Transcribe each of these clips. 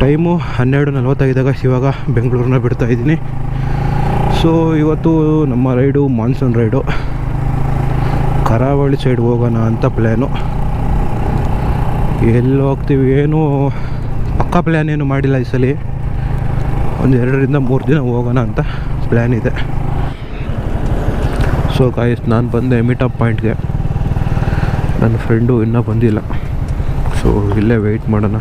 Time ಹನ್ನೆರಡು ನಲ್ವತ್ತೈದಾಗ ಇವಾಗ ಬೆಂಗಳೂರನ್ನ ಬಿಡ್ತಾ ಇದ್ದೀನಿ. ಸೊ ಇವತ್ತು ನಮ್ಮ ರೈಡು ಮಾನ್ಸೂನ್ ರೈಡು. ಕರಾವಳಿ ಸೈಡ್ ಹೋಗೋಣ ಅಂತ ಪ್ಲ್ಯಾನು ಎಲ್ಲಿ ಹೋಗ್ತೀವಿ ಏನು? ಪಕ್ಕ ಪ್ಲ್ಯಾನ್ ಏನು ಮಾಡಿಲ್ಲ ಈ ಸಲ. ಒಂದು ಎರಡರಿಂದ ಮೂರು ದಿನ ಹೋಗೋಣ ಅಂತ ಪ್ಲ್ಯಾನ್ ಇದೆ. ಸೊ ಕಾಯಿಸ್ ನಾನು ಬಂದೆ ಮೀಟಪ್ ಪಾಯಿಂಟ್ಗೆ ನನ್ನ ಫ್ರೆಂಡು ಇನ್ನೂ ಬಂದಿಲ್ಲ. ಸೊ ಇಲ್ಲೇ ವೆಯ್ಟ್ ಮಾಡೋಣ.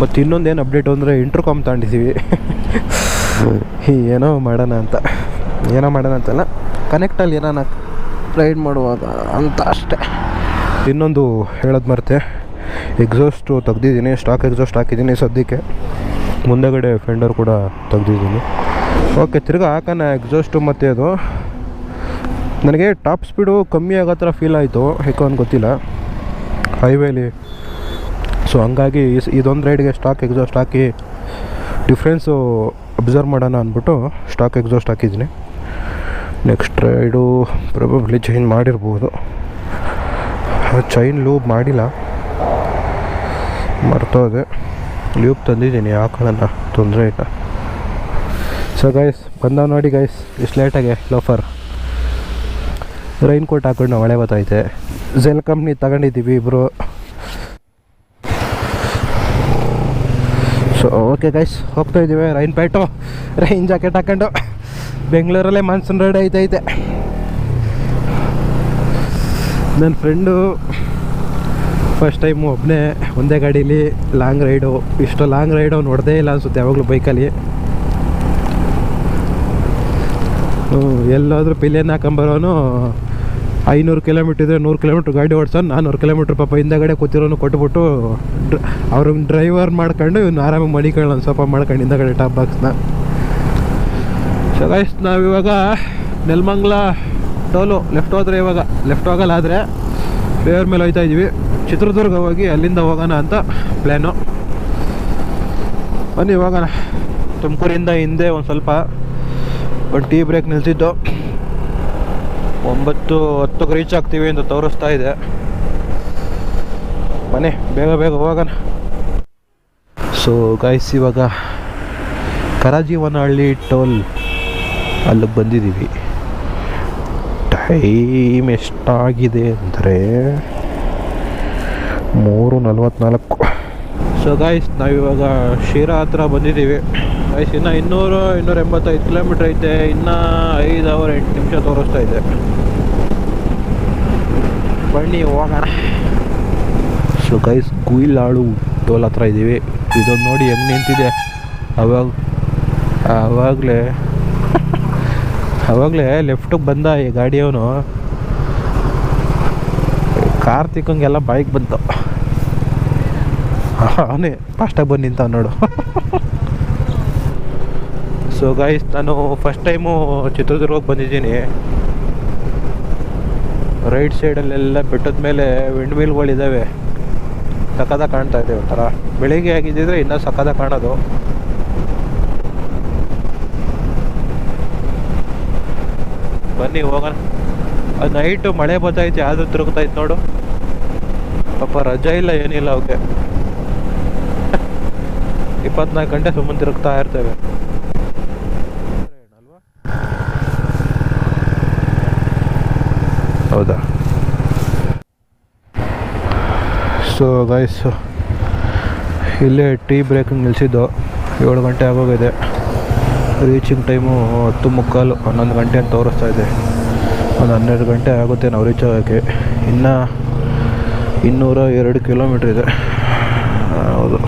ಮತ್ತು ಇನ್ನೊಂದೇನು ಅಪ್ಡೇಟ್ ಅಂದರೆ ಇಂಟ್ರ್ಕಾಮ್ ತಗೊಂಡಿದ್ದೀವಿ ಏನೋ ಮಾಡೋಣ ಅಂತ. ಏನೋ ಮಾಡೋಣ ಅಂತಲ್ಲ ಕನೆಕ್ಟಲ್ಲಿ ಏನಾನ ರೈಡ್ ಮಾಡುವಾಗ ಅಂತ ಅಷ್ಟೇ. ಇನ್ನೊಂದು ಹೇಳೋದು ಮರ್ತೆ. ಎಕ್ಸಾಸ್ಟು ತೆಗ್ದಿದ್ದೀನಿ. ಸ್ಟಾಕ್ ಎಕ್ಸಾಸ್ಟ್ ಹಾಕಿದ್ದೀನಿ ಸದ್ಯಕ್ಕೆ. ಮುಂದೆಗಡೆ ಫೆಂಡರ್ ಕೂಡ ತೆಗ್ದಿದ್ದೀನಿ. ಓಕೆ ತಿರ್ಗಿ ಹಾಕೋಣ ಎಕ್ಸಾಸ್ಟು ಮತ್ತು ಅದು. ನನಗೆ ಟಾಪ್ ಸ್ಪೀಡು ಕಮ್ಮಿ ಆಗೋ ಥರ ಫೀಲ್ ಆಯಿತು. ಹೇಗೋ ಅಂತ ಗೊತ್ತಿಲ್ಲ ಹೈವೇಲಿ ಸೊ ಹಂಗಾಗಿ ಇದೊಂದು ರೈಡ್ಗೆ ಸ್ಟಾಕ್ ಎಕ್ಸಾಸ್ಟ್ ಹಾಕಿ ಡಿಫ್ರೆನ್ಸು ಅಬ್ಸರ್ವ್ ಮಾಡೋಣ ಅಂದ್ಬಿಟ್ಟು ಸ್ಟಾಕ್ ಎಕ್ಸಾಸ್ಟ್ ಹಾಕಿದ್ದೀನಿ. ನೆಕ್ಸ್ಟ್ ರೈಡು ಪ್ರೊಬಬ್ಲಿ ಚೈನ್ ಮಾಡಿರ್ಬೋದು. ಚೈನ್ ಲೂಬ್ ಮಾಡಿಲ್ಲ. ಮರ್ತೋದೆ ಲೂಬ್ ತಂದಿದ್ದೀನಿ ಹಾಕೊಳ್ಳೋಣ ತೊಂದರೆ ಇಲ್ಲ. ಸೊ ಗೈಸ್ ಬಂದ ನೋಡಿ ಗೈಸ್ ಇಷ್ಟು ಲೇಟಾಗೆ ಲೋಫರ್ ರೈನ್ ಕೋಟ್ ಹಾಕೊಂಡು ಮಳೆ ಬತ್ತೈತೆ ಜೆಲ್ ಕಂಪ್ನಿ ತಗೊಂಡಿದ್ದೀವಿ ಇಬ್ಬರು ಸೊ ಓಕೆ ಗೈಸ್ ಹೋಗ್ತಾ ಇದ್ದೀವಿ ರೈನ್ ಪ್ಯಾಂಟು ರೈನ್ ಜಾಕೆಟ್ ಹಾಕೊಂಡು ಬೆಂಗಳೂರಲ್ಲೇ ಮಾನ್ಸೂನ್ ರೈಡ್ ಐತೈತೆ ನನ್ನ ಫ್ರೆಂಡು ಫಸ್ಟ್ ಟೈಮು ಒಬ್ಬನೇ ಒಂದೇ ಗಾಡೀಲಿ ಲಾಂಗ್ ರೈಡು ಇಷ್ಟು ಲಾಂಗ್ ರೈಡು ನೋಡದೇ ಇಲ್ಲ ಅನಿಸುತ್ತೆ ಯಾವಾಗಲೂ ಬೈಕಲ್ಲಿ. ಎಲ್ಲಾದರೂ ಪಿಲಿಯನ್ ಹಾಕೊಂಬರೋನು ಐನೂರು ಕಿಲೋಮೀಟ್ರ್ ಇದ್ರೆ ನೂರು ಕಿಲೋಮೀಟ್ರ್ ಗಾಡಿ ಓಡಿಸೋನು ನಾನ್ನೂರು ಕಿಲೋಮೀಟ್ರ್ ಪಾಪ ಹಿಂದಗಡೆ ಕೂತಿರೋನು ಕೊಟ್ಬಿಟ್ಟು ಡ್ರ ಅವ್ರಿಗೆ ಡ್ರೈವರ್ ಮಾಡ್ಕೊಂಡು ಇವ್ನು ಆರಾಮಾಗಿ ಮಡಿಕೊಳ್ಳೋಣ ಸ್ವಲ್ಪ ಮಾಡ್ಕೊಂಡು ಹಿಂದಗಡೆ ಟಾಪ್ ಬಾಕ್ಸ್ನ. ಸೊ ಗೈಸ್ ನಾವಿವಾಗ ನೆಲಮಂಗ್ಲ ಟೋಲು ಲೆಫ್ಟ್ ಹೋದ್ರೆ ಇವಾಗ, ಲೆಫ್ಟ್ ಹೋಗಲ್ಲ ಆದರೆ ಮೇಲೆ ಹೋಗ್ತಾ ಇದ್ದೀವಿ ಚಿತ್ರದುರ್ಗ ಹೋಗಿ ಅಲ್ಲಿಂದ ಹೋಗೋಣ ಅಂತ ಪ್ಲ್ಯಾನು ಬನ್ನಿ ಹೋಗೋಣ ತುಮಕೂರಿಂದ ಹಿಂದೆ ಒಂದು ಸ್ವಲ್ಪ ಒಂದು ಟೀ ಬ್ರೇಕ್ ನಿಲ್ಸಿದ್ದು. ಒಂಬತ್ತು ಹತ್ತಕ್ಕೆ ರೀಚ್ ಆಗ್ತೀವಿ ಅಂತ ತೋರಿಸ್ತಾ ಇದೆ. ಮನೆ ಬೇಗ ಬೇಗ ಹೋಗೋಣ. ಸೊ ಗಾಯ್ಸ್ ಇವಾಗ ಕರಾಜೀವನಹಳ್ಳಿ ಟೋಲ್ ಅಲ್ಲಿಗೆ ಬಂದಿದ್ದೀವಿ. ಟೈಮ್ ಎಷ್ಟಾಗಿದೆ ಅಂದರೆ ಮೂರು ನಲ್ವತ್ನಾಲ್ಕು ಸೊ ಗಾಯ್ಸ್ ನಾವಿವಾಗ ಶಿರಾ ಹತ್ರ ಬಂದಿದ್ದೀವಿ. ಗಾಯ್ಸ್ ಇನ್ನು ಇನ್ನೂರು ಇನ್ನೂರ ಎಂಬತ್ತೈದು ಕಿಲೋಮೀಟ್ರ್ ಐತೆ. ಇನ್ನು ಐದು ಅವರ್ ಎಂಟು ನಿಮಿಷ ತೋರಿಸ್ತಾ ಇದೆ. ಬನ್ನಿ ಹೋಗೋಣ. ಸೊ ಗೈಸ್ ಗುಯಿಲಾಳು ಟೋಲ್ ಹತ್ರ ಇದ್ದೀವಿ. ಇದೊಂದು ನೋಡಿ ಹೆಂಗೆ ನಿಂತಿದೆ. ಅವಾಗ ಆವಾಗಲೇ ಆವಾಗಲೇ ಲೆಫ್ಟಿಗೆ ಬಂದ ಈ ಗಾಡಿಯವನು. ಕಾರ್ತಿಕಂಗೆಲ್ಲ ಬೈಕ್ ಬಂತು. ಅವನೇ ಫಾಸ್ಟಾಗಿ ಬಂದು ನಿಂತ ನೋಡು. ಸೊ ಗೈಸ್ ನಾನು ಫಸ್ಟ್ ಟೈಮು ಚಿತ್ರದುರ್ಗಕ್ಕೆ ಬಂದಿದ್ದೀನಿ. ರೈಟ್ ಸೈಡಲ್ಲೆಲ್ಲ ಬೆಟ್ಟದ ಮೇಲೆ ವಿಂಡ್ ಮಿಲ್ಗಳಿದ್ದಾವೆ ಸಕ್ಕದ ಕಾಣ್ತಾ ಇದೆ ಒಂಥರ. ಬೆಳಿಗ್ಗೆ ಆಗಿದ್ದಿದ್ರೆ ಇನ್ನೂ ಸಕ್ಕದ ಕಾಣೋದು. ಬನ್ನಿ ಹೋಗೋಣ. ಅದು ನೈಟು ಮಳೆ ಬರ್ತೈತೆ ತಿರುಗ್ತಾ ತಿರುಗ್ತೈತೆ ನೋಡು. ಪಾಪ ರಜಾ ಇಲ್ಲ, ಏನಿಲ್ಲ ಅವಕ್ಕೆ ಇಪ್ಪತ್ನಾಲ್ಕು ಗಂಟೆ ಸುಮ್ಮನೆ ತಿರುಗ್ತಾ ಇರ್ತೇವೆ. ಹೌದಾ? ಸೊ ಗೈಸ್ ಇಲ್ಲೇ ಟೀ ಬ್ರೇಕ್ ನಿಲ್ಲಿಸಿದ್ದು ಏಳು ಗಂಟೆ ಆಗೋಗಿದೆ. ರೀಚಿಂಗ್ ಟೈಮು ಹತ್ತು ಮುಕ್ಕಾಲು, ಹನ್ನೊಂದು ಗಂಟೆ ಅಂತ ತೋರಿಸ್ತಾ ಇದೆ. ಒಂದು ಹನ್ನೆರಡು ಗಂಟೆ ಆಗುತ್ತೆ ನಾವು ರೀಚ್ ಆಗೋಕ್ಕೆ. ಇನ್ನು ಇನ್ನೂರ ಎರಡು ಕಿಲೋಮೀಟ್ರ್ ಇದೆ ಆ, ಹೌದು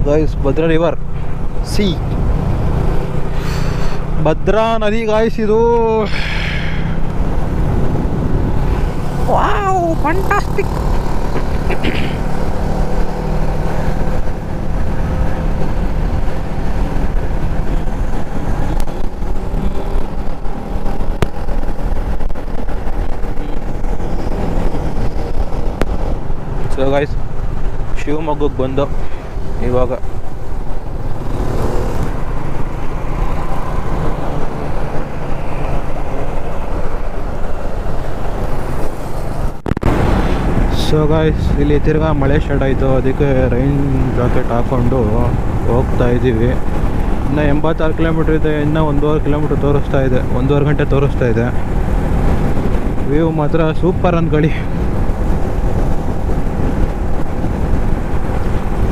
ಸೊ ಗೈಸ್ ಭದ್ರಾ ರಿವರ್ ಸಿ ಭದ್ರಾ ನದಿ ಗಾಯಿಸಿದು ವಾವ್ ಫಂಟಾಸ್ಟಿಕ್ ಸೊ ಗಾಯ್ಸ್ ಶಿವಮೊಗ್ಗಕ್ಕೆ ಬಂದು ಇವಾಗ ಸೊ ಗಾಯ್ಸ್ ಇಲ್ಲಿ ತಿರ್ಗಾ ಮಳೆ ಶೆಡ್ ಆಯಿತು. ಅದಕ್ಕೆ ರೈನ್ ಜಾಕೆಟ್ ಹಾಕ್ಕೊಂಡು ಹೋಗ್ತಾ ಇದ್ದೀವಿ. ಇನ್ನು ಎಂಬತ್ತಾರು ಕಿಲೋಮೀಟ್ರ್ ಇದೆ. ಇನ್ನೂ ಒಂದೂವರೆ ಕಿಲೋಮೀಟ್ರ್ ತೋರಿಸ್ತಾ ಇದೆ. ಒಂದೂವರೆ ಗಂಟೆ ತೋರಿಸ್ತಾ ಇದೆ. ವ್ಯೂ ಮಾತ್ರ ಸೂಪರ್ ಅಂದ್ಕೊಳ್ಳಿ.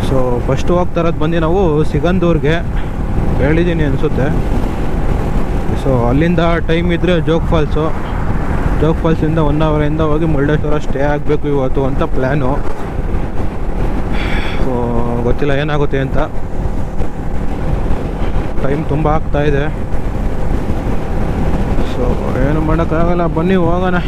ಸೊ ಫಸ್ಟ್ ಹೋಗ್ತಾ ಇರೋದು ಬಂದು ನಾವು ಸಿಗಂದೂರ್ಗೆ. ಹೇಳಿದ್ದೀನಿ ಅನಿಸುತ್ತೆ. ಸೊ ಅಲ್ಲಿಂದ ಟೈಮ್ ಇದ್ದರೆ ಜೋಗ್ ಫಾಲ್ಸು ಜೋಗ್ ಫಾಲ್ಸಿಂದ ಒನ್ ಅವರಿಂದ ಹೋಗಿ ಮುರುಡೇಶ್ವರ ಸ್ಟೇ ಆಗಬೇಕು ಇವತ್ತು ಅಂತ ಪ್ಲ್ಯಾನು ಗೊತ್ತಿಲ್ಲ ಏನಾಗುತ್ತೆ ಅಂತ. ಟೈಮ್ ತುಂಬ ಆಗ್ತಾ ಇದೆ. ಸೊ ಏನು ಮಾಡೋಕ್ಕಾಗಲ್ಲ, ಬನ್ನಿ ಹೋಗೋಣ.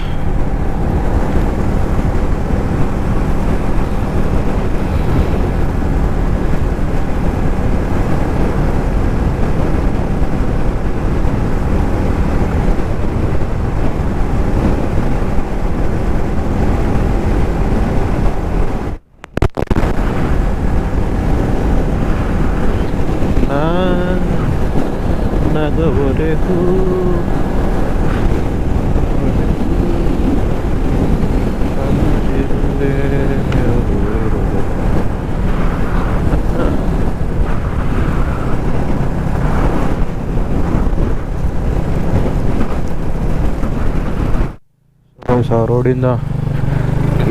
ಸೊ ರೋಡಿಂದ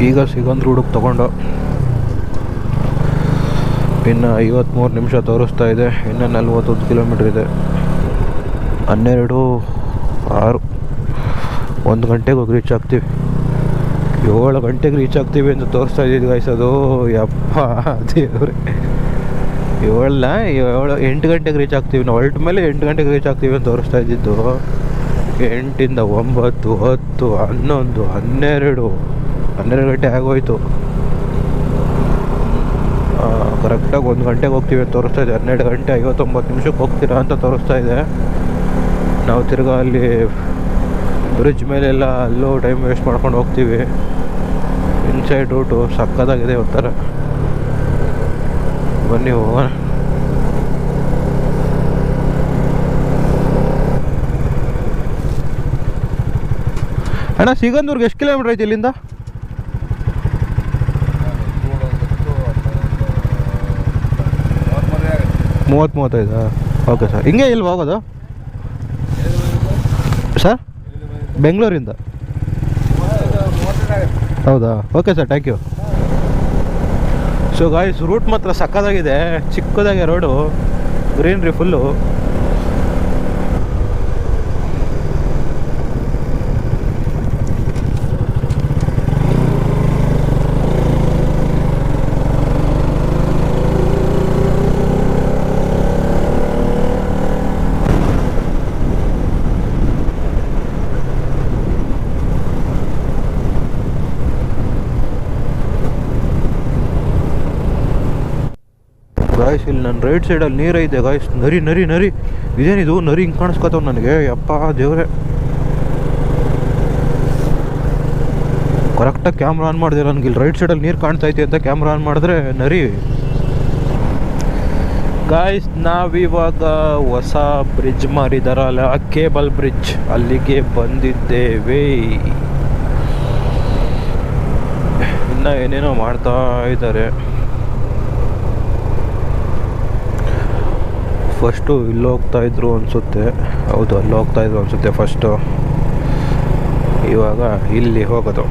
ಈಗ ಸಿಗಂದ್ ರೂಡಿಗೆ ತಗೊಂಡು ಇನ್ನು ಐವತ್ತ್ಮೂರು ನಿಮಿಷ ತೋರಿಸ್ತಾ ಇದೆ. ಇನ್ನು ನಲ್ವತ್ತೊಂದು ಕಿಲೋಮೀಟ್ರ್ ಇದೆ. ಹನ್ನೆರಡು, ಆರು, ಒಂದು ಗಂಟೆಗೆ ಹೋಗಿ ರೀಚ್ ಆಗ್ತೀವಿ. ಏಳು ಗಂಟೆಗೆ ರೀಚ್ ಆಗ್ತೀವಿ ಅಂತ ತೋರಿಸ್ತಾ ಇದ್ದಿದ್ದು ಗಾಯ್ಸ್ ಅದು. ಯಪ್ಪ, ದೇವ್ರೆ. ಏಳಲ್ಲ, ಏಳು, ಎಂಟು ಗಂಟೆಗೆ ರೀಚ್ ಆಗ್ತೀವಿ. ನಾವು ಹೊರಟ ಮೇಲೆ ಎಂಟು ಗಂಟೆಗೆ ರೀಚ್ ಆಗ್ತೀವಿ ಅಂತ ತೋರಿಸ್ತಾ ಇದ್ದಿದ್ದು. ಎಂಟಿಂದ ಒಂಬತ್ತು, ಹತ್ತು, ಹನ್ನೊಂದು, ಹನ್ನೆರಡು. ಹನ್ನೆರಡು ಗಂಟೆ ಆಗೋಯ್ತು. ಕರೆಕ್ಟಾಗಿ ಒಂದು ಗಂಟೆಗೆ ಹೋಗ್ತೀವಿ ಅಂತ ತೋರಿಸ್ತಾ ಇದೆ. ಹನ್ನೆರಡು ಗಂಟೆ ಐವತ್ತೊಂಬತ್ತು ನಿಮಿಷಕ್ಕೆ ಹೋಗ್ತೀರಾ ಅಂತ ತೋರಿಸ್ತಾ ಇದೆ. ನಾವು ತಿರ್ಗಾ ಅಲ್ಲಿ ಬ್ರಿಡ್ಜ್ ಮೇಲೆಲ್ಲ ಅಲ್ಲೂ ಟೈಮ್ ವೇಸ್ಟ್ ಮಾಡ್ಕೊಂಡು ಹೋಗ್ತೀವಿ. ಇನ್ಸೈಡ್ ರೂಟು ಸಕ್ಕದಾಗಿದೆ ಒಂಥರ. ಬನ್ನಿ ಹೋಗೋಣ. ಅಣ್ಣ, ಸಿಗಂದೂರ್ಗೆ ಎಷ್ಟು ಕಿಲೋಮೀಟ್ರ್ ಐತೆ ಇಲ್ಲಿಂದ? ಮೂವತ್ತು ಮೂವತ್ತೈದು ಓಕೆ ಸರ್ ಹಿಂಗೆ ಇಲ್ಲಿ ಹೋಗೋದು? ಸರ್ ಬೆಂಗಳೂರಿಂದ? ಹೌದಾ? Okay sir thank you so guys route ಮಾತ್ರ ಸಕ್ಕದಾಗಿದೆ ಚಿಕ್ಕದಾಗೆ ರೋಡು ಗ್ರೀನ್ರಿ ಫುಲ್ಲು ಗಾಯ್ಸ್ ಇಲ್ಲಿ ನನ್ನ ರೈಟ್ ಸೈಡಲ್ಲಿ ನೀರೈತೆ ಗಾಯ್ಸ್ ನರಿ ನರಿ ನರಿ. ಇದೇನಿದು? ನರಿ ಹಿಂಗೆ ಕಾಣಿಸ್ಕೊತಾವ ನನಗೆ. ಯಪ್ಪ ದೇವ್ರೆ. ಕರೆಕ್ಟಾಗಿ ಕ್ಯಾಮ್ರಾ ಆನ್ ಮಾಡಿದೆ. ನನಗೆ ಇಲ್ಲಿ ರೈಟ್ ಸೈಡಲ್ಲಿ ನೀರು ಕಾಣ್ತೈತೆ ಅಂತ ಕ್ಯಾಮ್ರಾ ಆನ್ ಮಾಡಿದ್ರೆ ನರಿ. ಗಾಯ್ಸ್ ನಾವಿವಾಗ ಹೊಸ ಬ್ರಿಡ್ಜ್ ಮಾರಿದಾರಲ್ಲ ಕೇಬಲ್ ಬ್ರಿಡ್ಜ್ ಅಲ್ಲಿಗೆ ಬಂದಿದ್ದೇವೆ. ಇನ್ನು ಏನೇನೋ ಮಾಡ್ತಾ ಇದ್ದಾರೆ ಫಸ್ಟು ಇಲ್ಲಿ ಹೋಗ್ತಾ ಇದ್ರು ಅನಿಸುತ್ತೆ. ಹೌದು, ಅಲ್ಲಿ ಹೋಗ್ತಾ ಇದ್ರು ಅನಿಸುತ್ತೆ ಫಸ್ಟು ಇವಾಗ ಇಲ್ಲಿ ಹೋಗೋದು.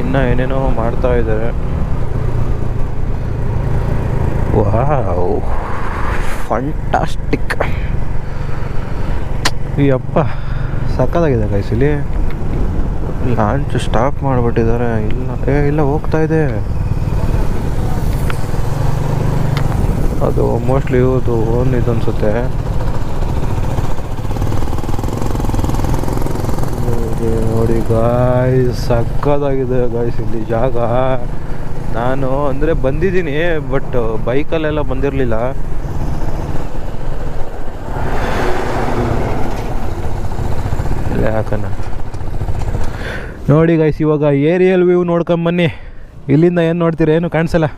ಇನ್ನು ಏನೇನೋ ಮಾಡ್ತಾ ಇದ್ದಾರೆ ವಾವ್ ಫಂಟಾಸ್ಟಿಕ್ ಈ ಅಪ್ಪ ಸಕ್ಕದಾಗಿದೆ ಕೈಸಿಲಿ ಲಾಂಚ್ ಸ್ಟಾಪ್ ಮಾಡಿಬಿಟ್ಟಿದ್ದಾರೆ. ಇಲ್ಲ, ಏ, ಇಲ್ಲ, ಹೋಗ್ತಾ ಇದೆ. ಅದು ಮೋಸ್ಟ್ಲಿ ಇವ್ರದ್ದು ಓನ್ ಇದು ಅನ್ಸುತ್ತೆ. ನೋಡಿ, ಗಾಯ್ ಸಕ್ಕದಾಗಿದೆ ಗಾಯ್ಸ್ ಇಲ್ಲಿ ಜಾಗ. ನಾನು ಅಂದರೆ ಬಂದಿದ್ದೀನಿ ಬಟ್ ಬೈಕಲ್ಲೆಲ್ಲ ಬಂದಿರಲಿಲ್ಲ. ಇಲ್ಲ ನೋಡಿ ಗಾಯ್ಸ್ ಇವಾಗ ಏರಿಯಲ್ ವ್ಯೂ ನೋಡ್ಕೊಂಬನ್ನಿ ಇಲ್ಲಿಂದ ಏನು ನೋಡ್ತೀರಾ? ಏನು ಕಾಣಿಸಲ್ಲ.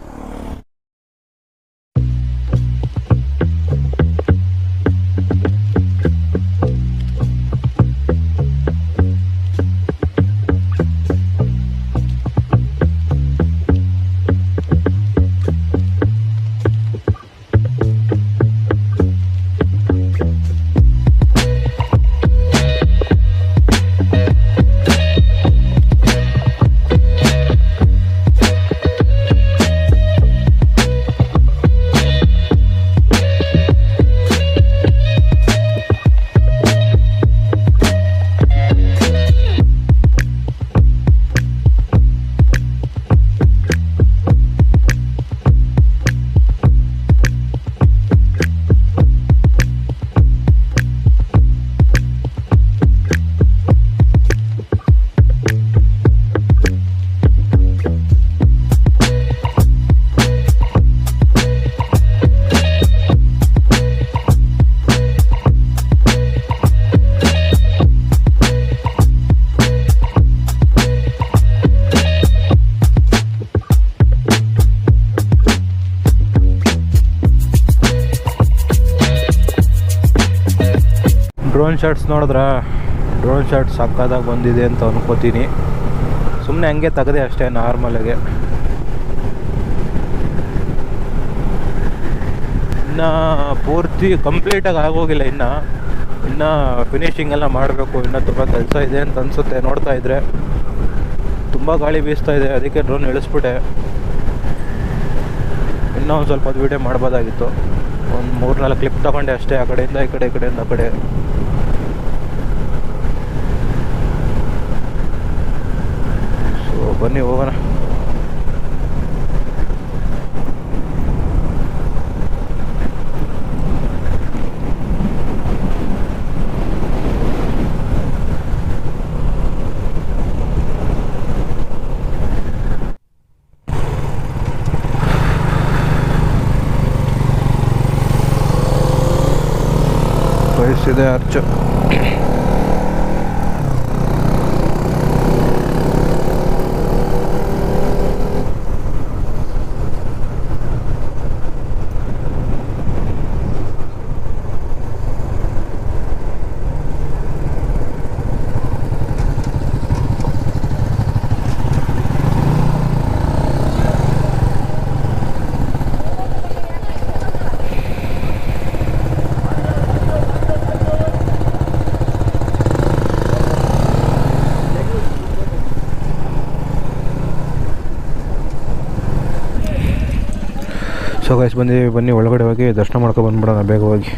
ಡ್ರೋನ್ ಶಾರ್ಟ್ಸ್ ನೋಡಿದ್ರ? ಡ್ರೋನ್ ಶಾಟ್ ಸಕ್ಕದಾಗಿ ಬಂದಿದೆ ಅಂತ ಅನ್ಕೋತೀನಿ. ಸುಮ್ಮನೆ ಹಂಗೆ ತೆಗೆದೆ ಅಷ್ಟೇ ನಾರ್ಮಲಾಗೆ ಇನ್ನು ಪೂರ್ತಿ ಕಂಪ್ಲೀಟಾಗಿ ಆಗೋಗಿಲ್ಲ ಇನ್ನು. ಇನ್ನು ಫಿನಿಷಿಂಗ್ ಎಲ್ಲ ಮಾಡಬೇಕು, ಇನ್ನೂ ತುಂಬ ಕೆಲಸ ಇದೆ ಅಂತ ಅನಿಸುತ್ತೆ, ನೋಡ್ತಾ ಇದ್ರೆ. ತುಂಬ ಗಾಳಿ ಬೀಸ್ತಾ ಇದೆ, ಅದಕ್ಕೆ ಡ್ರೋನ್ ಇಳಿಸ್ಬಿಟ್ಟೆ. ಇನ್ನೂ ಒಂದು ಸ್ವಲ್ಪ ಹೊತ್ತು ವೀಡಿಯೋ ಮಾಡ್ಬೋದಾಗಿತ್ತು. ಒಂದು ಮೂರು ನಾಲ್ಕು ಕ್ಲಿಪ್ ತಗೊಂಡೆ ಅಷ್ಟೇ, ಆ ಕಡೆಯಿಂದ, ಈ ಕಡೆ, ಈ ಕಡೆಯಿಂದ, ಆ ಕಡೆ ಸೊ ಬನ್ನಿ ಹೋಗೋಣ. ವಯಸ್ಸಿದೆ ಅರ್ಚು. ಸೊ ಗೈಸ್ ಬಂದು ಬನ್ನಿ ಒಳಗಡೆ ಹೋಗಿ ದರ್ಶನ ಮಾಡ್ಕೊಂಡು ಬಂದ್ಬಿಡೋಣ ಬೇಗ ಹೋಗಿ.